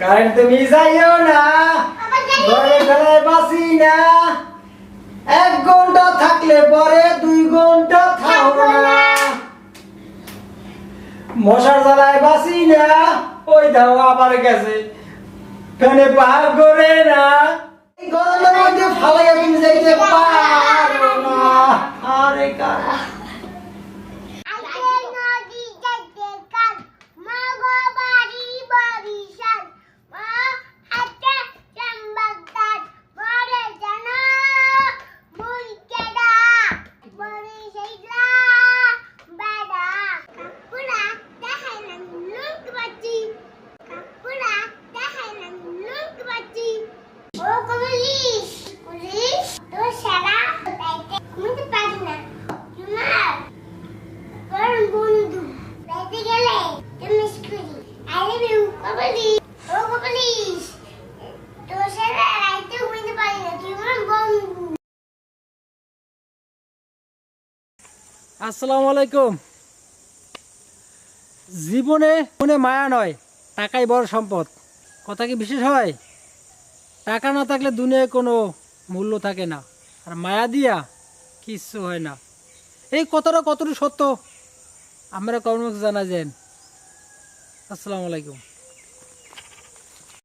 Current তুমি না। ঘরে ফেলে বাসি না। এক ঘণ্টা থাকলে পরে দুই ঘণ্টা মশার জ্বালায় বাঁচি না, ওই দাও আবার গেছে। ফেনে পা করে না। গরমের মধ্যে ফালাইয়া যাইতে আসসালামু আলাইকুম। জীবনে মনে মায়া নয়, টাকাই বড় সম্পদ। কথা কি বিশেষ হয়? টাকা না থাকলে দুনিয়ায় কোনো মূল্য থাকে না। আর মায়া দিয়া কিচ্ছু হয় না। এই কথাটা কতটুকু সত্য? আমরা কর্মক জানা যান আসসালামু আলাইকুম।